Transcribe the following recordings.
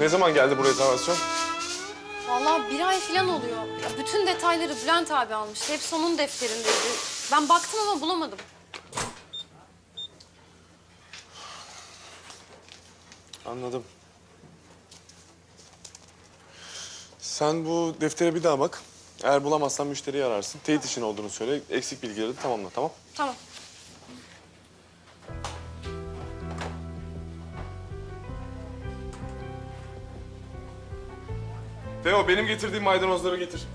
Ne zaman geldi bu rezervasyon? Vallahi bir ay falan oluyor. Ya bütün detayları Bülent abi almıştı. Hepsi onun defterindeydi. Ben baktım ama bulamadım. Anladım. Sen bu deftere bir daha bak. Eğer bulamazsan müşteriyi ararsın. Teyit işin olduğunu söyle. Eksik bilgileri de tamamla tamam. Tamam. Teo benim getirdiğim maydanozları getir.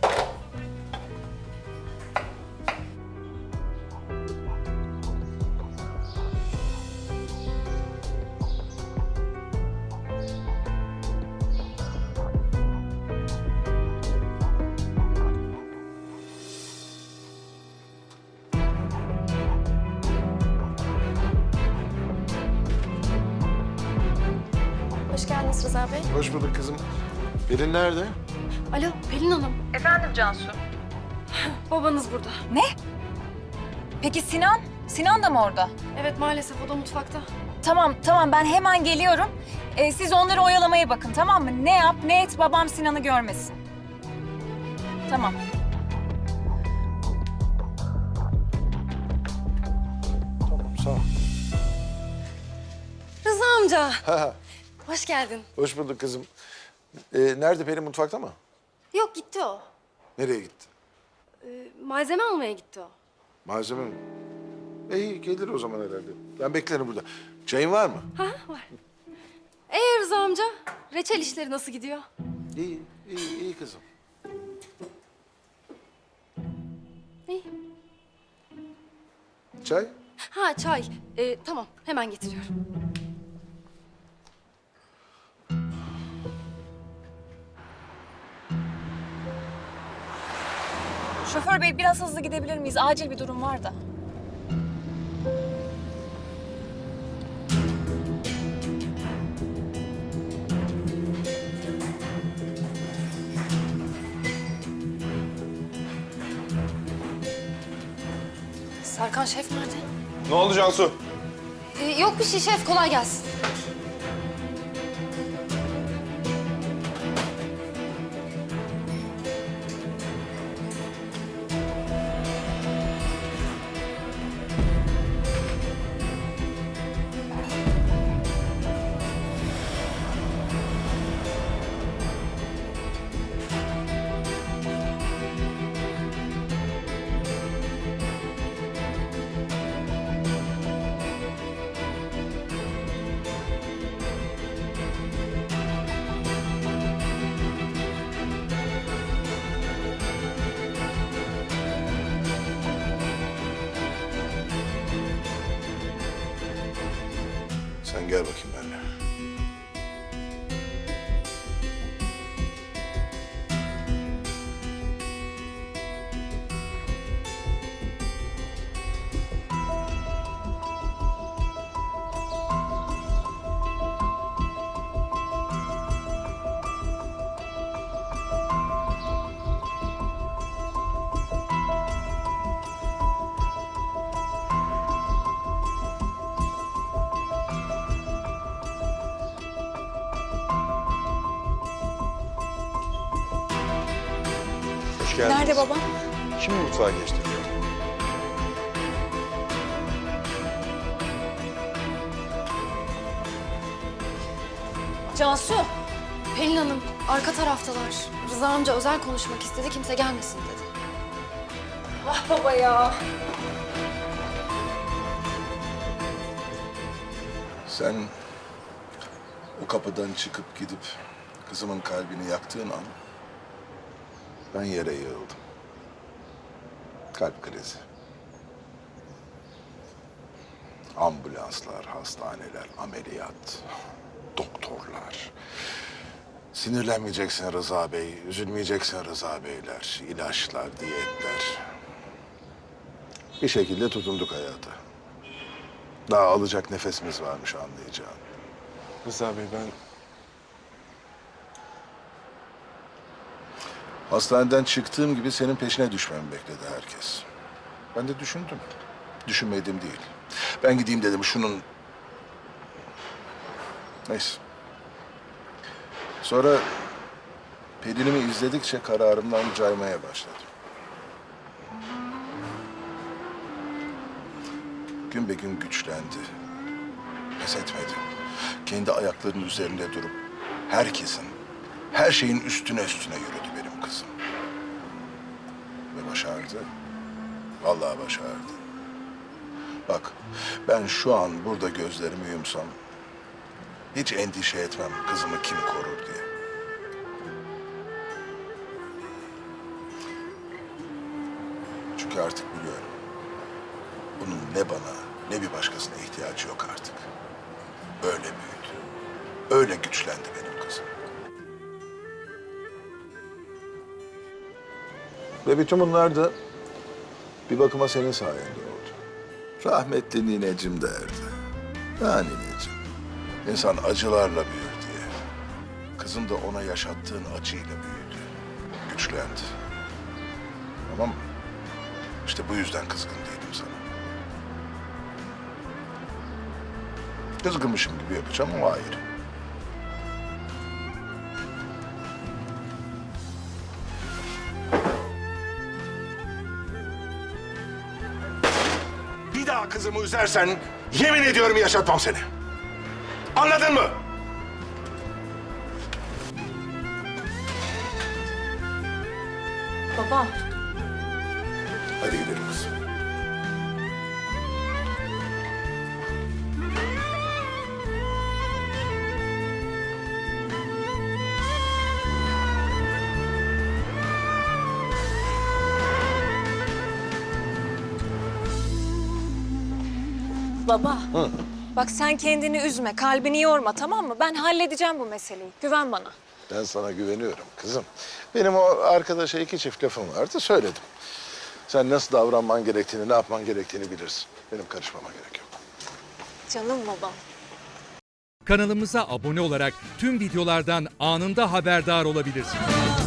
Hoş geldiniz Rıza Bey. Hoş bulduk kızım. Pelin nerede? Alo Pelin Hanım. Efendim Cansu? Babanız burada. Ne? Peki Sinan? Sinan da mı orada? Evet maalesef o da mutfakta. Tamam, tamam ben hemen geliyorum. Ee, siz onları oyalamaya bakın tamam mı? Ne yap ne et babam Sinan'ı görmesin. Tamam. Tamam sağ ol. Rıza amca. Ha, Hoş geldin. Hoş bulduk kızım. Ee, nerede Pelin mutfakta mı? Yok gitti o. Nereye gitti? Ee, malzeme almaya gitti o. Malzeme mi? İyi gelir o zaman herhalde. Ben beklerim burada. Çayın var mı? Ha var. Ee Rıza amca, reçel işleri nasıl gidiyor? İyi, iyi, iyi kızım. İyi. Çay? Ha çay. Ee, tamam hemen getiriyorum. Şoför bey biraz hızlı gidebilir miyiz? Acil bir durum var da. Serkan şef nerede? Ne oldu Cansu? Ee, yok bir şey şef kolay gelsin. Gel bakayım benimle. Hoş geldiniz. Nerede babam? Şimdi mutfağa geçti. Cansu. Pelin Hanım arka taraftalar. Rıza amca özel konuşmak istedi kimse gelmesin dedi. Ah baba ya. Sen o kapıdan çıkıp gidip kızımın kalbini yaktığın an ben yere yığıldım. Kalp krizi. Ambulanslar, hastaneler, ameliyat, doktorlar. Sinirlenmeyeceksin Rıza Bey, üzülmeyeceksin Rıza Beyler, ilaçlar, diyetler. Bir şekilde tutunduk hayata. Daha alacak nefesimiz varmış anlayacağın. Rıza Bey ben... Hastaneden çıktığım gibi senin peşine düşmemi bekledi herkes. Ben de düşündüm. Düşünmedim değil. Ben gideyim dedim şunun... Neyse. Sonra Pelin'imi izledikçe kararımdan caymaya başladım. Gün be gün güçlendi. Pes etmedi. Kendi ayaklarının üzerinde durup herkesin, her şeyin üstüne üstüne yürüdü kızım. Ve başardı. Vallahi başardı. Bak, ben şu an burada gözlerimi yumsam hiç endişe etmem kızımı kim korur diye. Çünkü artık biliyorum. Bunun ne bana ne bir başkasına ihtiyacı yok artık. Öyle büyüdü. Öyle güçlendi benim kızım. Ve bütün bunlar da bir bakıma senin sayende oldu. Rahmetli ninecim derdi. Ya nineciğim, insan acılarla büyür diye. Kızım da ona yaşattığın acıyla büyüdü. Güçlendi. Tamam mı? İşte bu yüzden kızgın değilim sana. Kızgınmışım gibi yapacağım o ayrı. Daha kızımı üzersen yemin ediyorum yaşatmam seni. Anladın mı? Baba. Hadi gidelim kızım. Baba. Bak sen kendini üzme, kalbini yorma tamam mı? Ben halledeceğim bu meseleyi. Güven bana. Ben sana güveniyorum kızım. Benim o arkadaşa iki çift lafım vardı söyledim. Sen nasıl davranman gerektiğini, ne yapman gerektiğini bilirsin. Benim karışmama gerek yok. Canım babam. Kanalımıza abone olarak tüm videolardan anında haberdar olabilirsiniz.